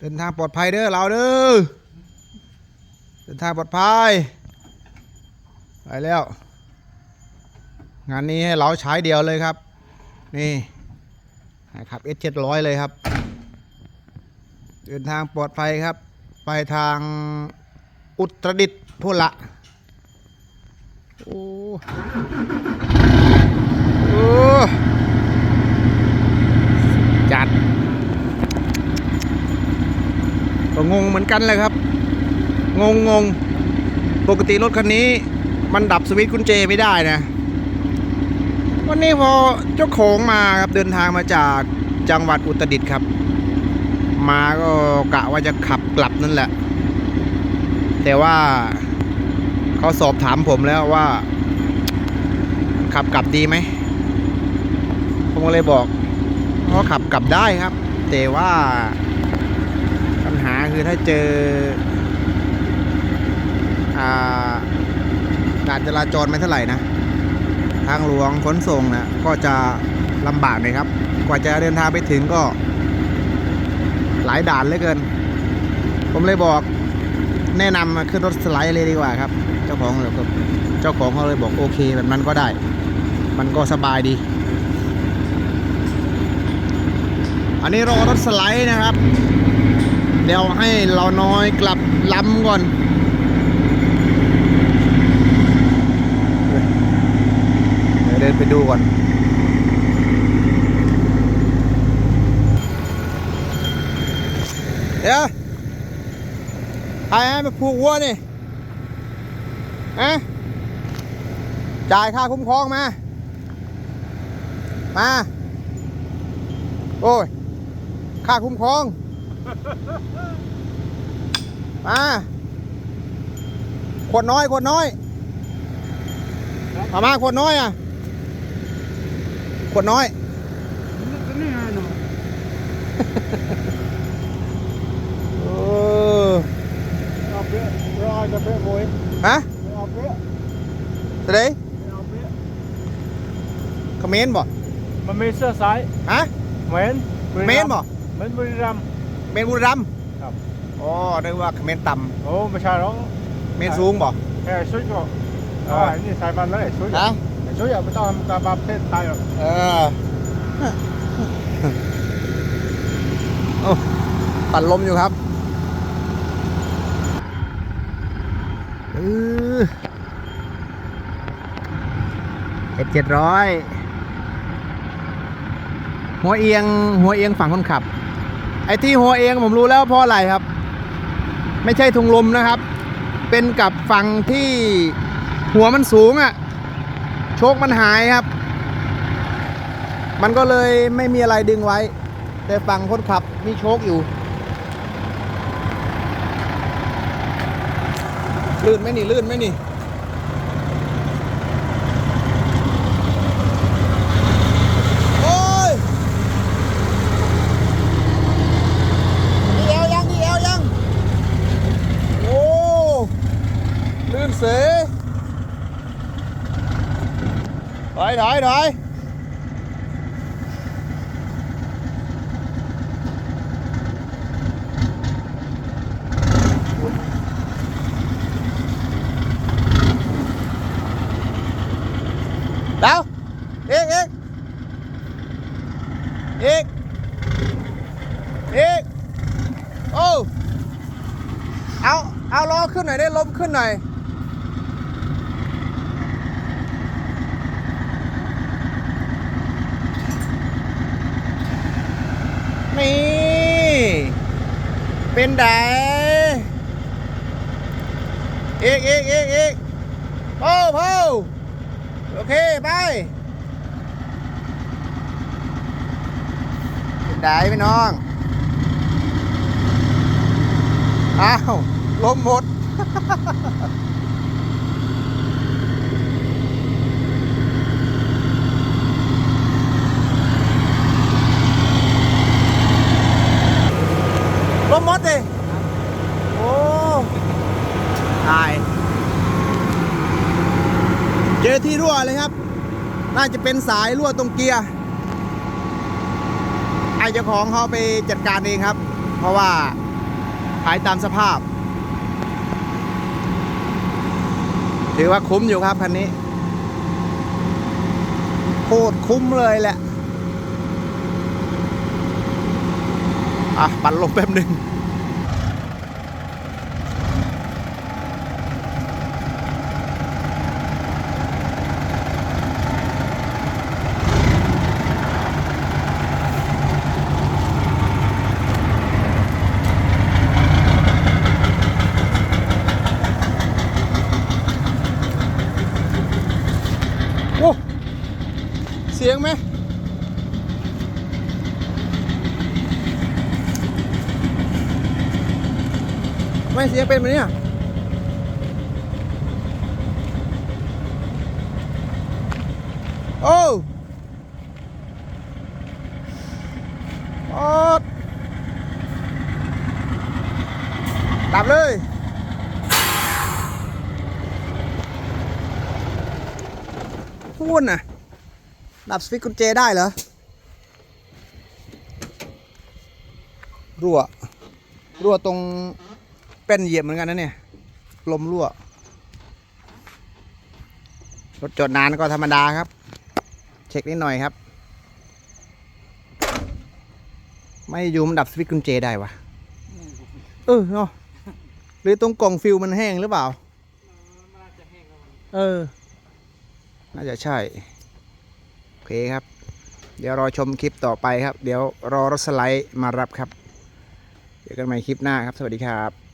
เดินทางปลอดภัยเด้อเราเด้อเดินทางปลอดภัยไปแล้ว งานนี้ให้เราใช้เดียวเลยครับ นี่นะครับ S 7 0 0เลยครับ เดินทางปลอดภัยครับ ไปทางอุตรดิตถ์พุละโอ้โอ้จัด ก็ งงเหมือนกันเลยครับ งงงงปกติรถคันนี้มันดับสวิตช์กุญแจไม่ได้นะ วันนี้พอเจ้าของมาครับเดินทางมาจากจังหวัดอุตรดิตถ์ครับ มาก็กะว่าจะขับกลับนั่นแหละ แต่ว่าเขาสอบถามผมแล้วว่า ขับกลับดีไหมผมก็เลยบอกเขาขับกลับได้ครับ แต่ว่า คือถ้าเจออาดจราจรไม่เท่าไหร่นะ ทางหลวงขนส่งนะก็จะลำบากหน่อยครับ กว่าจะเดินทางไปถึงก็ หลายด่านเหลือเกิน ผมเลยบอกแนะนำมาขึ้นรถสไลด์เลยดีกว่าครับ เจ้าของเลยครับเจ้าของเขาเลยบอกโอเคแบบนั้นก็ได้ มันก็สบายดี อันนี้รอรถสไลด์นะครับ เดี๋ยวให้เราน้อยกลับล้ำก่อน เดี๋ยวเดินไปดูก่อนเดี๋ยวใครให้มาผูกวัวนี่ฮะจ่ายค่าคุ้มครองมา มา โอ้ย ค่าคุ้มครอง มาขวดน้อยขวดน้อยเอามาขวดน้อยอะขวดน้อยนี่ไงหนูเออเอาเปี้ยรอจะเปี้ยโวยฮะเอาเปี้ยจะได้เอาเปี้ยคอมเมนต์บ่มันมีเสื้อสายฮะเหมนเมนต์บ่เหมนบุรีรัมย์เมนบุรีรัมย์ครับ อ๋อนึกว่าคอมเมนต์ต่โอ้ไม่ใช่หรอกำเมนต์สูงบ่แค่ชุดก็อ่าอ่านี่สายพันธุ์นั่นแหละชุดฮะชุดอย่าไม่ต้องทำตามประเทศไทยหรอกเออโอ้ปั่นลมอยู่ครับเออเอ็ดเจ็ดร้อยหัวเอียงหัวเอียงฝั่งคนขับ ไอ้ที่หัวเองผมรู้แล้วเพราะอะไรครับ ไม่ใช่ถุงลมนะครับ เป็นกับฝั่งที่หัวมันสูงอะ่ะ โชคมันหายครับ มันก็เลยไม่มีอะไรดึงไว้ แต่ฝั่งคนขับมีโชคอยู่ลื่นไหมนี่ลื่นไหมนี่ โอ้ยดีเอวยังดีเอวยัง โอ้ ลื่นเสยถ อยถอยถอยเดาอีกอีกอีกอีกโอ้เอา เอาล้อขึ้นหน่อยได้ลมขึ้นหน่อย นี่ เป็นไดอีกอีกอีกอีกโอ้โหโอเค ไป เป็นไดพี่น้อง อ้าวล้มหมด ลมหมดดิโอ้ตาย เจอที่ รั่วเลยครับ น่าจะเป็นสายรั่วตรงเกียร์ไอเจ้าของเขาไปจัดการเองครับ เพราะว่าขายตามสภาพ ถือว่าคุ้มอยู่ครับคันนี้โคตรคุ้มเลยแหละ อะ ปั่นลงแป๊บหนึ่ง สียงไหมไม่เสียงเป็นไหมเนี่ยโอ้โอ้ดับเลยพูดน่ะ ดับสวิตกุญแจได้เหรอ รั่ว รั่วตรงเป็นเหยียบเหมือนกันนะเนี่ย ลมรั่ว รถจอดนานก็ธรรมดาครับ เช็คนิดหน่อยครับ ไม่ยูมดับสวิตช์กุญแจได้วะ เออเนาะหรือตรงกล่องฟิลมันแห้งหรือเปล่า เออ น่าจะใช่ เคครับ เดี๋ยวรอชมคลิปต่อไปครับ เดี๋ยวรอรถสไลด์มารับครับ เจอกันใหม่คลิปหน้าครับ สวัสดีครับ